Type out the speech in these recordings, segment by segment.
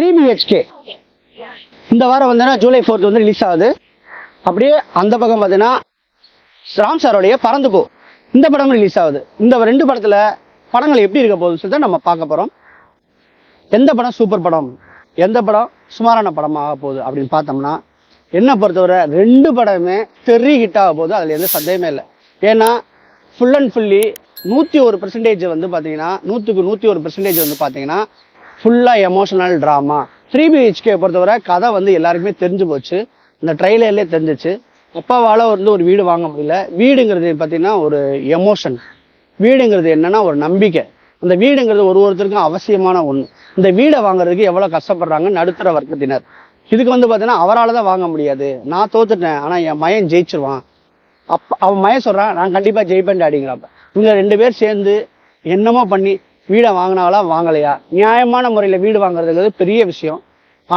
Three BHK இந்த வாரம் வந்தனா ஜூலை ஃபோர்த் வந்து ரிலீஸ் ஆகுது. அப்படியே அந்த பக்கம் பார்த்தீங்கன்னா ராம் சாரோடைய பறந்து போ இந்த படமும் ரிலீஸ் ஆகுது. இந்த ரெண்டு படத்துல படங்கள் எப்படி இருக்க போகுதுன்னு சொல்லிட்டு நம்ம பார்க்க போறோம். எந்த படம் சூப்பர் படம்? எந்த படம் சுமாரான படம் ஆக போகுது அப்படின்னு பார்த்தோம்னா என்ன பொறுத்தவரை ரெண்டு படமே தெரி ஹிட் ஆக போகுது. அதில் எந்த சந்தேகமே இல்லை. ஏன்னா ஃபுல் அண்ட் ஃபுல்லி நூற்றி ஒரு பர்சன்டேஜ் வந்து பார்த்தீங்கன்னா நூற்றுக்கு நூற்றி ஒரு பர்சன்டேஜ் வந்து பார்த்தீங்கன்னா ஃபுல்லாக எமோஷனல் ட்ராமா த்ரீ பிஹெச்கே பொறுத்தவரை கதை வந்து எல்லாருக்குமே தெரிஞ்சு போச்சு. இந்த ட்ரெய்லர்லேயே தெரிஞ்சிச்சு. அப்பாவால் வந்து ஒரு வீடு வாங்க முடியல. வீடுங்கிறது பார்த்தீங்கன்னா ஒரு எமோஷன் வீடுங்கிறது என்னன்னா ஒரு நம்பிக்கை. அந்த வீடுங்கிறது ஒரு ஒருத்தருக்கும் அவசியமான ஒன்று இந்த வீடை வாங்குறதுக்கு எவ்வளோ கஷ்டப்படுறாங்க நடுத்தர வர்க்கத்தினர். இதுக்கு வந்து பார்த்தீங்கன்னா அவரால் தான் வாங்க முடியாது. நான் தோத்துட்டேன் ஆனால் என் மயன் ஜெயிச்சிருவான். அப்போ அவன் மயன் சொல்கிறான் நான் கண்டிப்பாக ஜெயிப்பேன் டாடிங்கிறப்ப இவங்க ரெண்டு பேர் சேர்ந்து என்னமோ பண்ணி வீடை வாங்கினாங்களா வாங்கலையா? நியாயமான முறையில் வீடு வாங்குறதுங்கிறது பெரிய விஷயம்.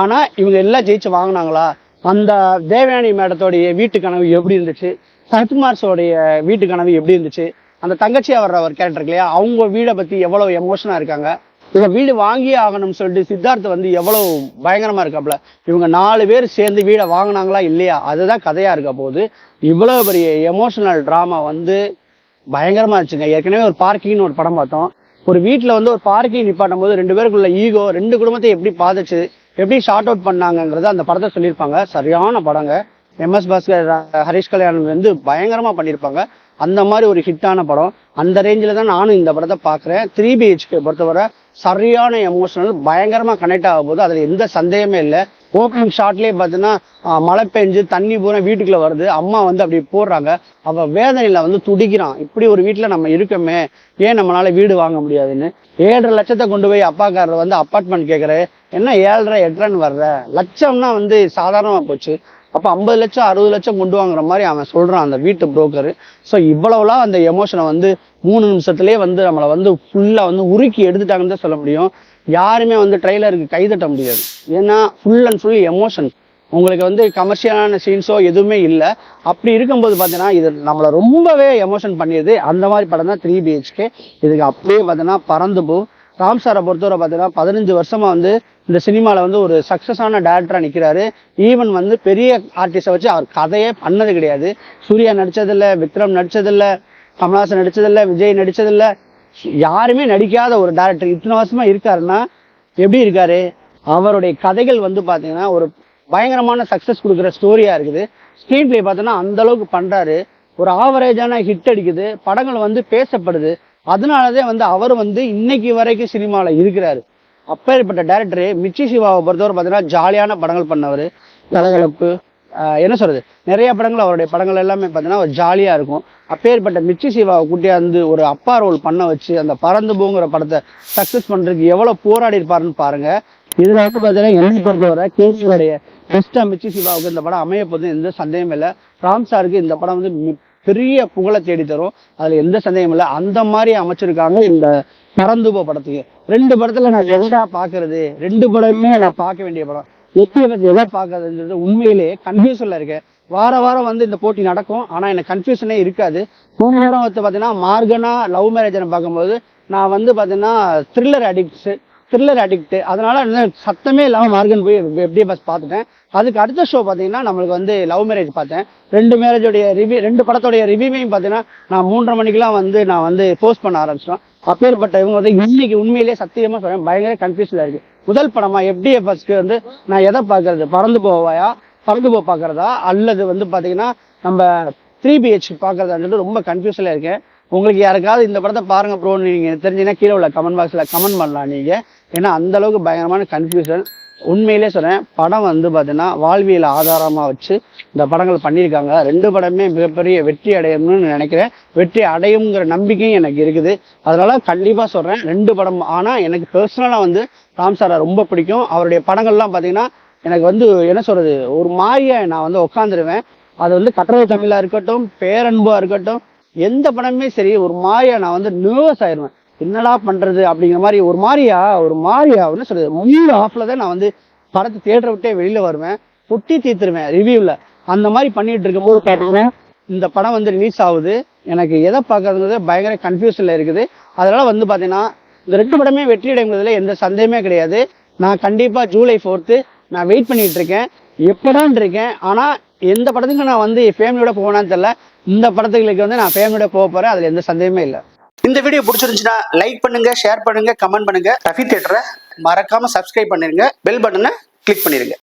ஆனால் இவங்க எல்லாம் ஜெயிச்சு வாங்கினாங்களா? அந்த தேவயானி மேடத்தோடைய வீட்டு கனவு எப்படி இருந்துச்சு? சரத்குமார்ஸோடைய வீட்டு கனவு எப்படி இருந்துச்சு? அந்த தங்கச்சியா வர்ற ஒரு கேரக்டர் இல்லையா? அவங்க வீடை பற்றி எவ்வளோ எமோஷனாக இருக்காங்க? இவங்க வீடு வாங்கியே ஆகணும்னு சொல்லிட்டு சித்தார்த் வந்து எவ்வளோ பயங்கரமாக இருக்காப்ல இவங்க நாலு பேர் சேர்ந்து வீடை வாங்கினாங்களா இல்லையா? அதுதான் கதையாக இருக்க போது இவ்வளோ பெரிய எமோஷனல் ட்ராமா வந்து பயங்கரமாக இருந்துச்சுங்க. ஏற்கனவே ஒரு பார்க்கிங்னு ஒரு படம் பார்த்தோம். ஒரு வீட்டில் வந்து ஒரு பார்க்கிங் நிப்பாட்டும் போது ரெண்டு பேருக்குள்ள ஈகோ ரெண்டு குடும்பத்தை எப்படி பாதிச்சு எப்படி ஷார்ட் அவுட் பண்ணாங்கங்கிறத அந்த படத்தை சொல்லியிருப்பாங்க. சரியான படங்க. எம்எஸ் பாஸ்கர் ஹரிஷ் கல்யாணம் வந்து பயங்கரமாக பண்ணியிருப்பாங்க. அந்த மாதிரி ஒரு ஹிட்டான படம். அந்த ரேஞ்சில் தான் நானும் இந்த படத்தை பார்க்குறேன் த்ரீ பிஹெச்கே பொறுத்தவரை சரியான எமோஷனல் பயங்கரமாக கனெக்ட் ஆக போது அதில் எந்த சந்தேகமே இல்லை. ஓப்பனிங் ஷாட்லேயே பார்த்தீங்கன்னா மழை பெஞ்சு தண்ணி பூரா வீட்டுக்குள்ளே வருது. அம்மா வந்து அப்படி போடுறாங்க. அவள் வேதனையில் வந்து துடிக்கிறான். இப்படி ஒரு வீட்டில் நம்ம இருக்கோமே ஏன் நம்மளால வீடு வாங்க முடியாதுன்னு? ஏழரை லட்சத்தை கொண்டு போய் அப்பாக்காரர் வந்து அப்பார்ட்மெண்ட் கேட்குறாரு என்ன ஏழரை எட்டரைன்னு வர்ற? லட்சம்னா வந்து சாதாரணமாக போச்சு. அப்போ ஐம்பது லட்சம் அறுபது லட்சம் கொண்டு வாங்குற மாதிரி அவன் சொல்கிறான் அந்த வீட்டு புரோக்கரு ஸோ இவ்வளவுலாம் அந்த எமோஷனை வந்து மூணு நிமிஷத்துலேயே வந்து நம்மளை வந்து ஃபுல்லாக வந்து உருக்கி எடுத்துட்டாங்கன்னு தான் சொல்ல முடியும். யாருமே வந்து ட்ரெய்லருக்கு கைதட்ட முடியாது. ஏன்னா ஃபுல் அண்ட் ஃபுல் எமோஷன் உங்களுக்கு வந்து கமர்ஷியலான சீன்ஸோ எதுவுமே இல்லை. அப்படி இருக்கும்போது பார்த்தீங்கன்னா இது நம்மளை ரொம்பவே எமோஷன் பண்ணியது அந்த மாதிரி படம் தான் த்ரீ பிஹெச்கே இதுக்கு அப்படியே பார்த்தீங்கன்னா பறந்து போ. ராம் சாரை பொறுத்தவரை பார்த்தீங்கன்னா பதினஞ்சு வருஷமாக வந்து இந்த சினிமாவில் வந்து ஒரு சக்ஸஸான டேரக்டராக நிற்கிறாரு ஈவன் வந்து பெரிய ஆர்டிஸ்டை வச்சு அவர் கதையே பண்ணது கிடையாது. சூர்யா நடித்ததில்லை விக்ரம் நடித்ததில்லை கமல்ஹாசன் நடித்ததில்லை விஜய் நடித்ததில்லை யாருமே நடிக்காத ஒரு டேரக்டர் இத்தனை வருஷமா இருக்காருன்னா எப்படி இருக்காரு? அவருடைய கதைகள் வந்து பார்த்தீங்கன்னா ஒரு பயங்கரமான சக்ஸஸ் கொடுக்குற ஸ்டோரியா இருக்குது. ஸ்க்ரீன் பிளே பார்த்தோன்னா அந்த அளவுக்கு ஒரு ஆவரேஜான ஹிட் அடிக்குது. படங்கள் வந்து பேசப்படுது. அதனாலதே வந்து அவர் வந்து இன்னைக்கு வரைக்கும் சினிமாவில் இருக்கிறாரு. அப்பேற்பட்ட டேரக்டர் மிச்சி சிவாவை பொறுத்தவரை பார்த்தீங்கன்னா ஜாலியான படங்கள் பண்ணவர். கலகலப்பு என்ன சொல்றது? நிறைய படங்கள் அவருடைய படங்கள் எல்லாமே பார்த்தீங்கன்னா ஒரு ஜாலியா இருக்கும். அப்பேற்பட்ட மிச்சி சிவாவை கூட்டியாந்து ஒரு அப்பா ரோல் பண்ண வச்சு அந்த பறந்து போங்கிற படத்தை சக்ஸஸ் பண்றதுக்கு எவ்வளவு போராடி இருப்பாருன்னு பாருங்க. இதில் வந்து பார்த்தீங்கன்னா என்னை பொறுத்தவரை கேஜியோடைய பெஸ்ட்டாக மிச்சி சிவாவுக்கு இந்த படம் அமைய போது எந்த சந்தேகமும் இல்லை. ராம் சாருக்கு இந்த படம் வந்து பெரிய புகழை தேடி தரும். அதுல எந்த சந்தேகமும் இல்லை. அந்த மாதிரி அமைச்சிருக்காங்க இந்த பறந்துபோ படத்துக்கு. ரெண்டு படத்துல நான் எதா பாக்குறது? ரெண்டு படமே நான் பார்க்க வேண்டிய படம். எப்படி பத்தி எதை பார்க்கறதுன்றது உண்மையிலேயே கன்ஃபியூஷன்ல இருக்கு வார வாரம் வந்து இந்த போட்டி நடக்கும். ஆனா எனக்கு கன்ஃபியூஷனே இருக்காது. போன வாரம் வந்து பாத்தீங்கன்னா மார்கனா லவ் மேரேஜ் பார்க்கும்போது நான் வந்து பாத்தீங்கன்னா த்ரில்லர் அடிக்ட்ஸ் த்ரில்லர் அடிக்ட் அதனால சத்தமே இல்லாம மார்கன் போய் எப்படியே பஸ் பார்த்துட்டேன். அதுக்கு அடுத்த ஷோ பார்த்தீங்கன்னா நம்மளுக்கு வந்து லவ் மேரேஜ் பார்த்தேன். ரெண்டு மேரேஜோடைய ரிவ்யூ ரெண்டு படத்தோடைய ரிவ்யூவையும் பார்த்தீங்கன்னா நான் மூன்றரை மணிக்கெல்லாம் வந்து நான் வந்து போஸ்ட் பண்ண ஆரம்பிச்சிட்டேன் அப்பேற்பட்ட இவங்க வந்து இன்னைக்கு உண்மையிலேயே சத்தியமா சொல்றேன். பயங்கர கன்ஃபியூஸ்ல இருக்கு. முதல் படமா எஃப்டிஎஃப்எஸ்க்கு வந்து நான் எதை பார்க்கறது? பறந்து போவாயா? பறந்து போ பாக்குறதா அல்லது வந்து பாத்தீங்கன்னா நம்ம த்ரீ பிஹெச் பார்க்கறதான்னு சொல்லிட்டு ரொம்ப கன்ஃபியூஸ்ல இருக்கேன். உங்களுக்கு யாருக்காவது இந்த படத்தை பாருங்க ப்ரோன்னு நீங்க தெரிஞ்சீங்கன்னா கீழே உள்ள கமெண்ட் பாக்ஸ்ல கமெண்ட் பண்ணலாம் நீங்க. ஏன்னா அந்த அளவுக்கு பயங்கரமான கன்ஃபியூஷன் உண்மையிலே சொல்கிறேன் படம் வந்து பார்த்தீங்கன்னா வாழ்வியல் ஆதாரமாக வச்சு இந்த படங்கள் பண்ணியிருக்காங்க. ரெண்டு படமே மிகப்பெரிய வெற்றி அடையணும்னு நினைக்கிறேன். வெற்றி அடையுங்கிற நம்பிக்கையும் எனக்கு இருக்குது. அதனால் கண்டிப்பாக சொல்கிறேன் ரெண்டு படம். ஆனால் எனக்கு பர்சனலாக வந்து ராம் சாரை ரொம்ப பிடிக்கும். அவருடைய படங்கள்லாம் பார்த்தீங்கன்னா எனக்கு வந்து என்ன சொல்கிறது ஒரு மாதிரியாக நான் வந்து உட்காந்துருவேன் அது வந்து கட்டளை தமிழாக இருக்கட்டும் பேரன்பாக இருக்கட்டும் எந்த படமே சரி ஒரு மாதிரியாக நான் வந்து நர்வஸ் ஆயிடுவேன் என்னடா பண்ணுறது அப்படிங்கிற மாதிரி ஒரு மாதிரியா ஒரு மாதிரியா என்ன சொல்றது? மூணு ஆஃபில் தான் நான் வந்து படத்தை தேட்டரை விட்டே வெளியில் வருவேன். புட்டி தீர்த்துருவேன் ரிவ்யூவில் அந்த மாதிரி பண்ணிட்டு இருக்கும்போது பார்த்தீங்கன்னா இந்த படம் வந்து ரிலீஸ் ஆகுது. எனக்கு எதை பார்க்கறதுங்கிறது பயங்கர கன்ஃபியூஷனில் இருக்குது. அதனால் வந்து பார்த்தீங்கன்னா இந்த ரெண்டு படமே வெற்றி அடைங்கிறதுல எந்த சந்தேகமே கிடையாது. நான் கண்டிப்பாக ஜூலை ஃபோர்த்து நான் வெயிட் பண்ணிகிட்டு இருக்கேன். எப்படான் இருக்கேன். ஆனால் எந்த படத்துக்கு நான் வந்து ஃபேமிலியோட போனான்னு தெரில இந்த படத்துகளுக்கு வந்து நான் ஃபேமிலியோட போக போகிறேன் அதில் எந்த சந்தேகமே இல்லை. இந்த வீடியோ பிடிச்சிருந்துச்சுன்னா லைக் பண்ணுங்க ஷேர் பண்ணுங்க கமெண்ட் பண்ணுங்க. ரஃபி தேட்டரை மறக்காம சப்ஸ்கிரைப் பண்ணிருங்க. பெல் பட்டனை கிளிக் பண்ணிருங்க.